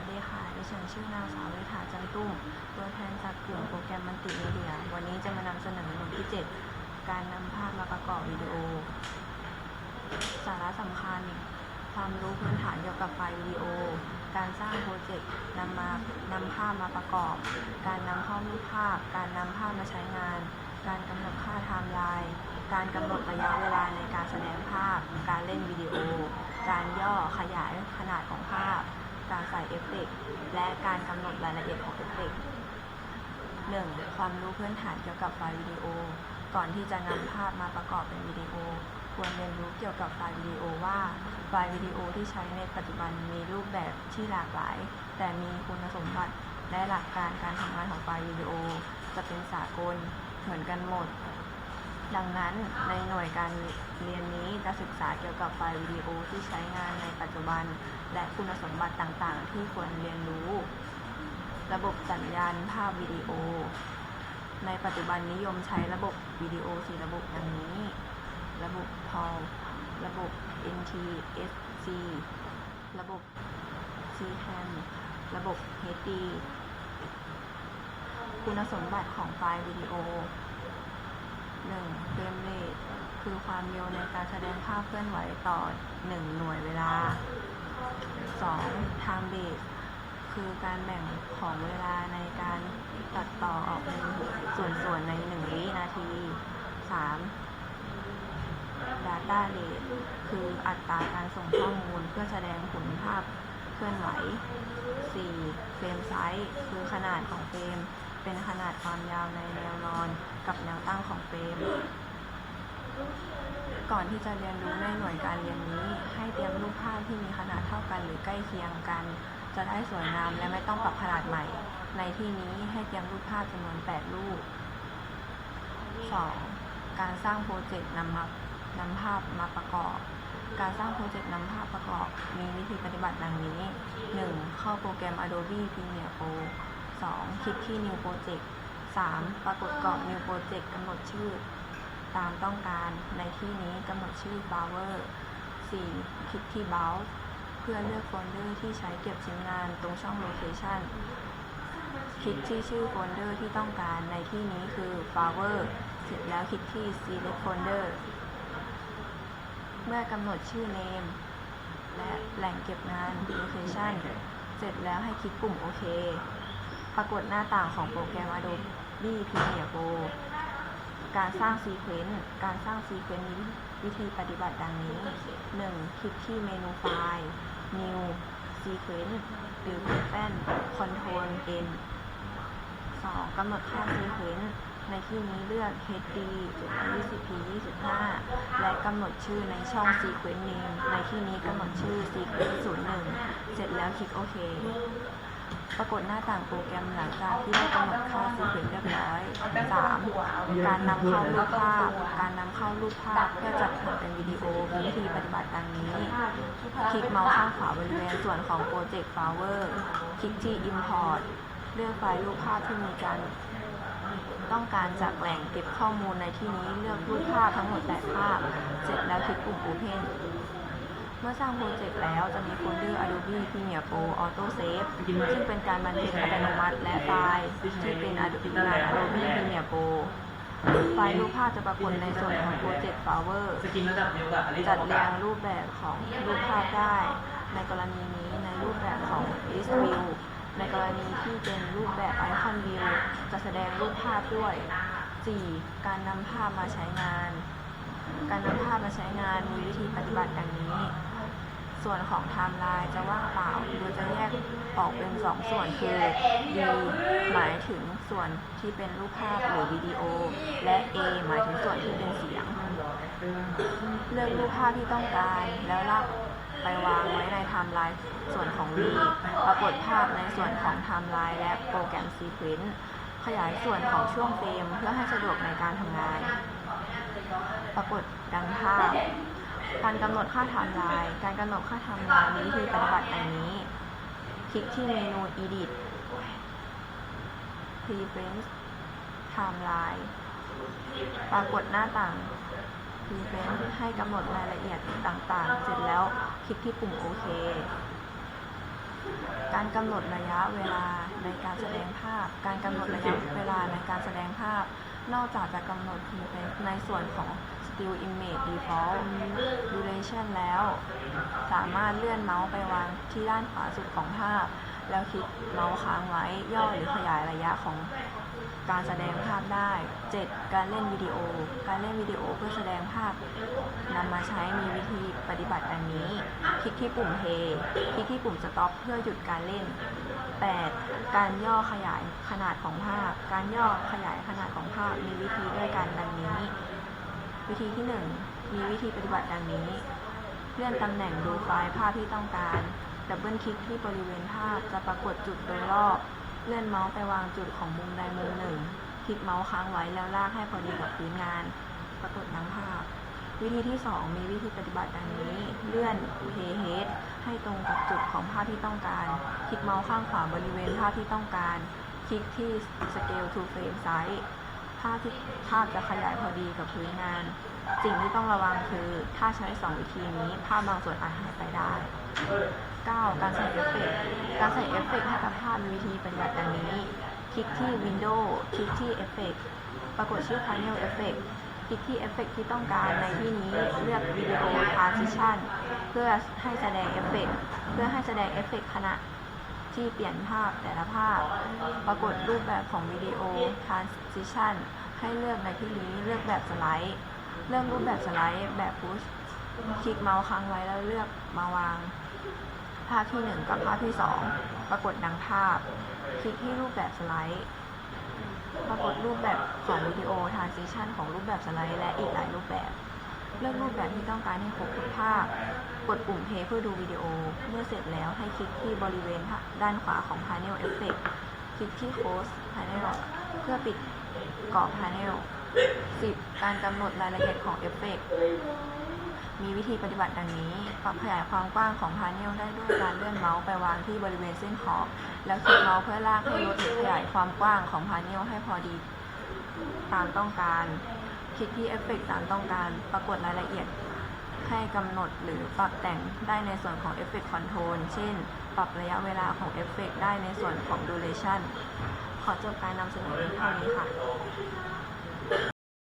วัสดีค่ะ ดิฉันชื่อนางสาวเวทาจันตุ้มตัวแทนจากกลุ่มโปรแกรมมันติมีเดีย วันนี้จะมานำเสนอหน่วยที่ 7 การนำภาพมาประกอบวิดีโอ สาระสำคัญ ความรู้พื้นฐานเกี่ยวกับไฟล์วิดีโอ การสร้างโปรเจกต์นำมานำภาพมาประกอบ การนำเข้ารูปภาพ การนำภาพมาใช้งาน การกำหนดค่าไทม์ไลน์การกำหนดระยะเวลาในการแสดงภาพ การเล่นวิดีโอ การย่อขยายขนาดของภาพ การใส่เอฟเฟกต์และการกำหนดรายละเอียดของเอฟเฟกต์ 1. ความรู้พื้นฐานเกี่ยวกับไฟล์วิดีโอ ก่อนที่จะนำภาพมาประกอบเป็นวิดีโอ ควรเรียนรู้เกี่ยวกับไฟล์วิดีโอว่าไฟล์วิดีโอที่ใช้ในปัจจุบันมีรูปแบบที่หลากหลาย แต่มีคุณสมบัติและหลักการการทำงานของไฟล์วิดีโอ จะเป็นสากลเหมือนกันหมด ดังนั้นในหน่วยการเรียนนี้จะศึกษาเกี่ยวกับไฟล์วิดีโอที่ใช้งานในปัจจุบัน และคุณสมบัติต่างๆ ที่ควรเรียนรู้ ระบบสัญญาณภาพวิดีโอ ในปัจจุบันนิยมใช้ระบบวิดีโอสี่ระบบดังนี้ ระบบ PAL ระบบ NTSC ระบบ CAM ระบบ HD คุณสมบัติของไฟล์วิดีโอ 1. เฟรมเรทคือความเร็วในการแสดงภาพเคลื่อนไหวต่อ1หน่วยเวลา 2. time base คือการแบ่งของเวลาในการตัดต่อออกเป็นส่วนๆใน1วินาที 3. data rate คืออัตราการส่งข้อมูลเพื่อแสดงผลภาพเคลื่อนไหว 4. เฟรมไซส์คือขนาดของเฟรม เป็นขนาดความยาวในแนวนอน กับแนวตั้งของเฟรม ก่อนที่จะเรียนรู้ในหน่วยการเรียนนี้ ให้เตรียมรูปภาพที่มีขนาดเท่ากันหรือใกล้เคียงกัน จะได้สวยงามและไม่ต้องปรับขนาดใหม่ ในที่นี้ให้เตรียมรูปภาพจำนวน 8 รูป 2. การสร้างโปรเจกต์นำมานำภาพมาประกอบ การสร้างโปรเจกต์นำภาพประกอบ มีวิธีปฏิบัติดังนี้ 1. เข้าโปรแกรม Adobe Premiere Pro 2. คลิกที่ New Project 3. ปรากฏกรอบ New Project กำหนดชื่อ ตามต้องการในที่นี้กำหนดชื่อ Bower 4. คลิกที่ Browse เพื่อเลือกโฟลเดอร์ที่ใช้เก็บชิ้นงานตรงช่อง Location คลิกที่ชื่อโฟลเดอร์ที่ต้องการในที่นี้คือ Flower เสร็จแล้วคลิกที่ Select Folder เมื่อกำหนดชื่อ Name และแหล่งเก็บงาน Location เสร็จแล้วให้คลิกปุ่มโอเค ปรากฏหน้าต่างของโปรแกรม Adobe Premiere Pro การสร้างซีเควนต์การสร้างซีเควนต์มีวิธีปฏิบัติดังนี้ 1. คลิกที่เมนูไฟล์ New Sequence หรือ Pattern Control N 2. กำหนดค่าซีเควนต์ในที่นี้เลือก HD 20p 25และกำหนดชื่อในช่อง Sequence Name ในที่นี้กำหนดชื่อ Sequence 01 เสร็จแล้วคลิกโอเค ปรากฏหน้าต่างโปรแกรมหลังจากที่ได้กำหนดค่าซีเควนต์เรียบ ร้อย 3. การนำเข้ารูปภาพ การนำเข้ารูปภาพเพื่อจัดทำเป็นวิดีโอวิธีปฏิบัติดังนี้ คลิกเมาส์ข้างขวาบริเวณส่วนของ Project Flower คลิกที่ Import เลือกไฟล์รูปภาพที่มีการต้องการจากแหล่งเก็บข้อมูลในที่นี้เลือกรูปภาพทั้งหมด8ภาพ เสร็จแล้วคลิกปุ่ม Open เมื่อสร้างโปรเจกต์แล้วจะมีโฟลเดอร์ Adobe Premiere Pro Auto Save ซึ่งเป็นการบันทึกอัตโนมัติและไฟล์ที่เป็น Adobe งาน Adobe Premiere Pro ไฟล์รูปภาพจะปรากฏในส่วนของโปรเจกต์ Flower สกินระดับเดียวกับอันนี้จัดเรียงรูปแบบของรูปภาพได้ ในกรณีนี้ในรูปแบบของ list view ในกรณีที่เป็นรูปแบบ icon view จะแสดงรูปภาพด้วย 4. การนำภาพมาใช้งาน การนำภาพมาใช้งานมีวิธีปฏิบัติดังนี้ ส่วนของไทม์ไลน์จะว่างเปล่าโดยจะแยกออกเป็น2ส่วนคือ D หมายถึงส่วนที่เป็นรูปภาพหรือวิดีโอ และ A หมายถึงส่วนที่เป็นเสียง เลือกรูปภาพที่ต้องการแล้วลากไปวางไว้ในไทม์ไลน์ส่วนของ V ปรากฏภาพในส่วนของไทม์ไลน์และโปรแกรมซีเควนต์ขยายส่วนของช่วงเฟรมเพื่อให้สะดวกในการทำงาน ปรากฏดังภาพ การกำหนดค่าไทม์ไลน์ การกำหนดค่าไทม์ไลน์มีวิธีปฏิบัติดังนี้ คลิกที่เมนู Edit Preference Timeline ปรากฏหน้าต่าง Preference ให้กำหนดรายละเอียดต่างๆ เสร็จแล้วคลิกที่ปุ่มโอเคการกำหนดระยะเวลาในการแสดงภาพ การกำหนดระยะเวลาในการแสดงภาพ นอกจากจะกำหนดในในส่วนของ still image default duration แล้ว สามารถเลื่อนเมาส์ไปวางที่ด้านขวาสุดของภาพ แล้วคลิกเมาส์ค้างไว้ย่อหรือขยายระยะของการแสดงภาพได้ 7. การเล่นวิดีโอ การเล่นวิดีโอเพื่อแสดงภาพนำมาใช้มีวิธีปฏิบัติดังนี้ คลิกที่ปุ่ม play คลิกที่ปุ่ม stop เพื่อหยุดการเล่น 8. การย่อขยายขนาดของภาพ การย่อขยายขนาดของภาพมีวิธีด้วยกันดังนี้ วิธีที่ 1 มีวิธีปฏิบัติดังนี้ เลื่อนตำแหน่งดูไฟล์ภาพที่ต้องการ ดับเบิลคลิกที่บริเวณภาพจะปรากฏจุดโดยรอบ เลื่อนเมาส์ไปวางจุดของมุมใดมุมหนึ่ง คลิกเมาส์ค้างไว้แล้วลากให้พอดีกับพื้นงาน ปรากฏทั้งภาพ วิธีที่ 2 มีวิธีปฏิบัติดังนี้ เลื่อน playhead ให้ตรงกับจุดของภาพที่ต้องการ คลิกเมาส์ข้างขวาบริเวณภาพที่ต้องการ คลิกที่ scale to frame size ภาพที่ภาพจะขยายพอดีกับพื้นงาน สิ่งที่ต้องระวังคือถ้าใช้ 2 วิธีนี้ภาพบางส่วนอาจหายไปได้ 9. การใส่เอฟเฟกต์การใส่เอฟเฟกต์ให้กับภาพมีวิธีปฏิบัติดังนี้ คลิกที่ Window คลิกที่ Effect ปรากฏชื่อ Panel Effect คลิกที่เอฟเฟกต์ที่ต้องการในที่นี้เลือก Video Transition เพื่อให้แสดงเอฟเฟกต์เพื่อให้แสดงเอฟเฟกต์ขณะ ที่เปลี่ยนภาพแต่ละภาพ ปรากฏรูปแบบของวิดีโอ Transition ให้เลือกในที่นี้เลือกแบบสไลด์ เลือกรูปแบบสไลด์แบบ Push คลิกเมาส์ค้างไว้แล้วเลือกมาวาง ภาพที่ 1 กับภาพที่ 2 ปรากฏดังภาพ คลิกที่รูปแบบสไลด์ ปรากฏรูปแบบของวิดีโอ transition ของรูปแบบสไลด์และอีกหลายรูปแบบ เลือกรูปแบบที่ต้องการให้ครบทุกภาพ กดปุ่ม play เพื่อดูวิดีโอ เมื่อเสร็จแล้วให้คลิกที่บริเวณด้านขวาของ panel effect คลิกที่ close panel เพื่อปิดกรอบ panel 10 การกำหนดรายละเอียดของเอฟเฟกต์มีวิธีปฏิบัติดังนี้ ปรับขยายความกว้างของพาเนลได้ด้วยการเลื่อนเมาส์ไปวางที่บริเวณเส้นขอบ แล้วคลิกเมาส์เพื่อลากให้ลดหรือขยายความกว้างของพาเนลให้พอดีตามต้องการ คลิกที่เอฟเฟกตามต้องการ ปรากฏรายละเอียด ให้กำหนดหรือปรับแต่งได้ในส่วนของ Effect Control เช่น ปรับระยะเวลาของเอฟเฟกได้ในส่วนของ Duration ขอจบการนำเสนอเพียงเท่านี้ค่ะ